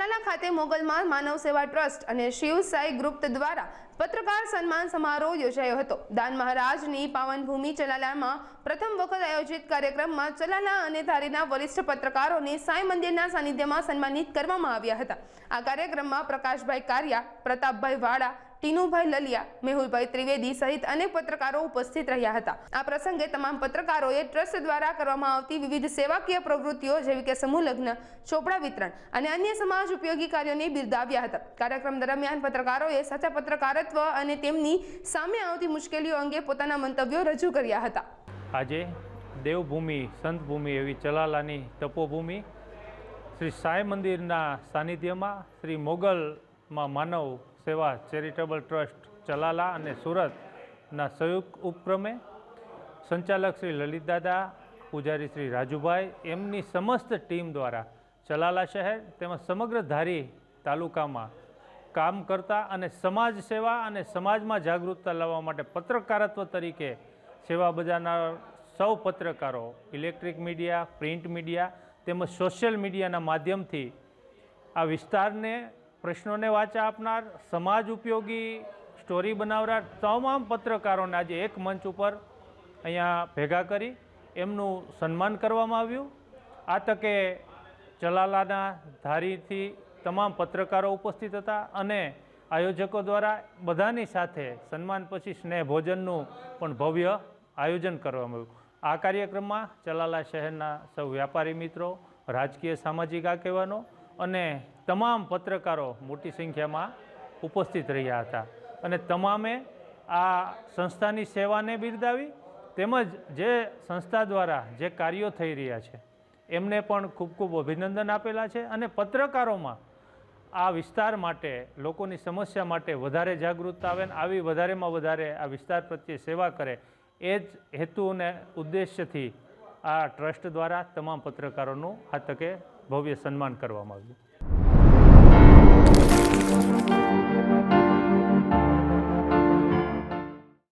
ચલાલા ખાતે મોગલમાં માનવ સેવા ટ્રસ્ટ અને શિવસાઈ ગ્રુપ દ્વારા પત્રકાર સન્માન સમારોહ યોજાયો હતો. દાન મહારાજની પાવનભૂમિ ચલાલામાં પ્રથમ વખત આયોજિત કાર્યક્રમમાં ચલાલા અને ધારીના વરિષ્ઠ પત્રકારોને સાંઈ મંદિરના સાનિધ્યમાં સન્માનિત કરવામાં આવ્યા હતા. આ કાર્યક્રમમાં પ્રકાશભાઈ કારિયા, પ્રતાપભાઈ વાળા ટીનુભાઈ લલિયા, મેહુલભાઈ ત્રિવેદી સહિત અનેક પત્રકારો ઉપસ્થિત રહ્યા હતા. આ પ્રસંગે તમામ પત્રકારોએ ટ્રસ્ટ દ્વારા કરવામાં આવતી વિવિધ સેવાકીય પ્રવૃત્તિઓ જેવી કે સમૂહ લગ્ન, ચોપડા વિતરણ અને અન્ય સમાજ ઉપયોગી કાર્યોને બિરદાવ્યા હતા. કાર્યક્રમ દરમિયાન પત્રકારોએ સાચા પત્રકારત્વ અને તેમની સામે આવતી મુશ્કેલીઓ અંગે પોતાના મંતવ્યો રજૂ કર્યા હતા. આજે દેવભૂમિ, સંતભૂમિ એવી ચલાલાની તપોભૂમિ શ્રી સાંઈ મંદિરના સાનિધ્યમાં, શ્રી મોગલમાં માનવ સેવા ચેરિટેબલ ટ્રસ્ટ ચલાલા અને સુરતના સંયુક્ત ઉપક્રમે સંચાલક શ્રી લલિતદાદા પૂજારી શ્રી રાજુભાઈ, એમની સમસ્ત ટીમ દ્વારા ચલાલા શહેર તેમજ સમગ્ર ધારી તાલુકામાં કામ કરતા અને સમાજ સેવા અને સમાજમાં જાગૃતતા લાવવા માટે પત્રકારત્વ તરીકે સેવા બજારના સૌ પત્રકારો, ઇલેક્ટ્રિક મીડિયા, પ્રિન્ટ મીડિયા તેમજ સોશિયલ મીડિયાના માધ્યમથી આ વિસ્તારને પ્રશ્નોને વાચા આપનાર, સમાજ ઉપયોગી સ્ટોરી બનાવનાર તમામ પત્રકારોને આજે એક મંચ ઉપર અહીંયા ભેગા કરી એમનું સન્માન કરવામાં આવ્યું. આ તકે ચલાલાના ધારીથી તમામ પત્રકારો ઉપસ્થિત હતા અને આયોજકો દ્વારા બધાની સાથે સન્માન પછી સ્નેહ ભોજનનું પણ ભવ્ય આયોજન કરવામાં આવ્યું. આ કાર્યક્રમમાં ચલાલા શહેરના સૌ વ્યાપારી મિત્રો, રાજકીય સામાજિક આગેવાનો અને તમામ પત્રકારો મોટી સંખ્યામાં ઉપસ્થિત રહ્યા હતા. અને તમામે આ સંસ્થાની સેવાને બિરદાવી તેમજ જે સંસ્થા દ્વારા જે કાર્યો થઈ રહ્યા છે, એમને પણ ખૂબ ખૂબ અભિનંદન આપેલા છે અને પત્રકારોમાં આ વિસ્તાર માટે, લોકોની સમસ્યા માટે વધારે જાગૃતતા આવે ને આવી વધારેમાં વધારે આ વિસ્તાર પ્રત્યે સેવા કરે, એ જ હેતુ અને ઉદ્દેશ્યથી આ ટ્રસ્ટ દ્વારા તમામ પત્રકારોનું આ તકે ભવ્ય સન્માન કરવામાં આવ્યું.